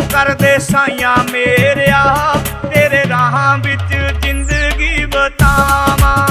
ਕਰਦੇ ਸਾਈਆਂ ਮੇਰਿਆ ਤੇਰੇ ਰਾਹਾਂ ਵਿੱਚ ਜ਼ਿੰਦਗੀ ਬਤਾਵਾਂ।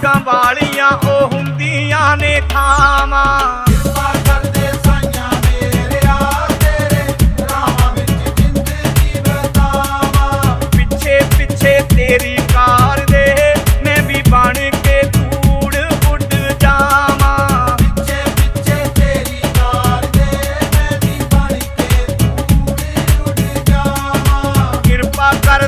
ਅਸਾਂ ਵਾਲੀਆਂ ਉਹ ਹੁੰਦੀਆਂ ਨੇ ਥਾਵਾਂ। ਤੇਰੀ ਪਿੱਛੇ ਪਿੱਛੇ ਤੇਰੀ ਕਾਰ ਦੇ ਮੈਂ ਵੀ ਬਣ ਕੇ ਧੂੜ ਉੱਡ ਜਾਵਾਂ। ਕਿਰਪਾ ਕਰ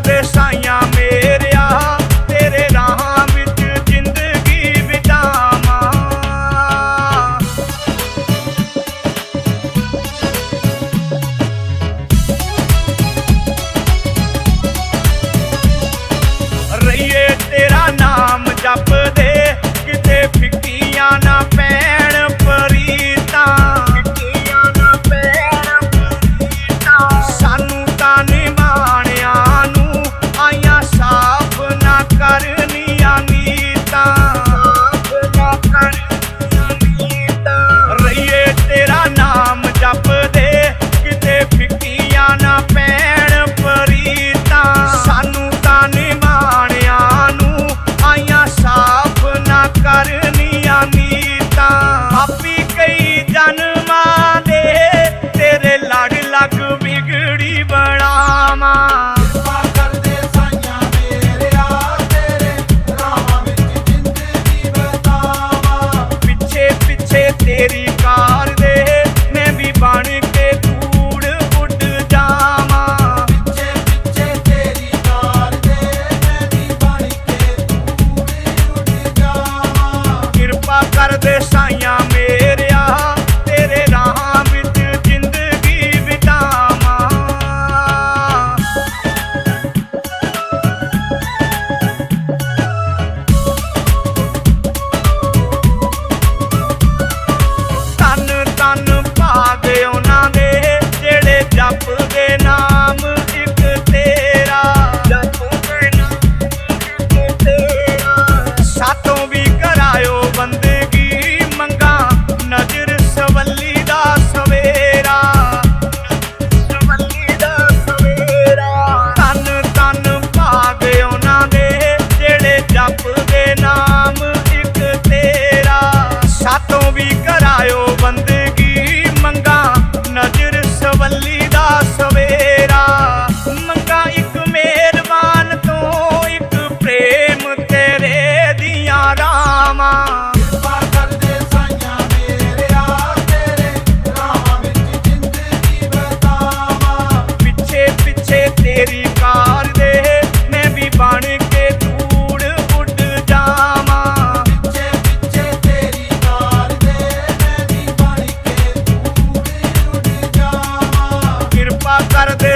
tardes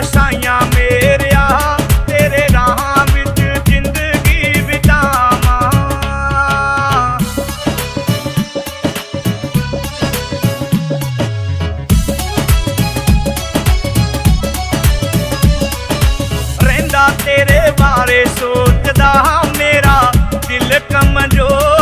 ਸਾਈਆਂ ਮੇਰਿਆ ਤੇਰੇ ਰਾਹਾਂ ਵਿੱਚ ਜ਼ਿੰਦਗੀ ਬਿਤਾਵਾਂ। ਰਹਿੰਦਾ ਤੇਰੇ ਬਾਰੇ ਸੋਚਦਾ ਮੇਰਾ ਦਿਲ ਕਮਜ਼ੋਰ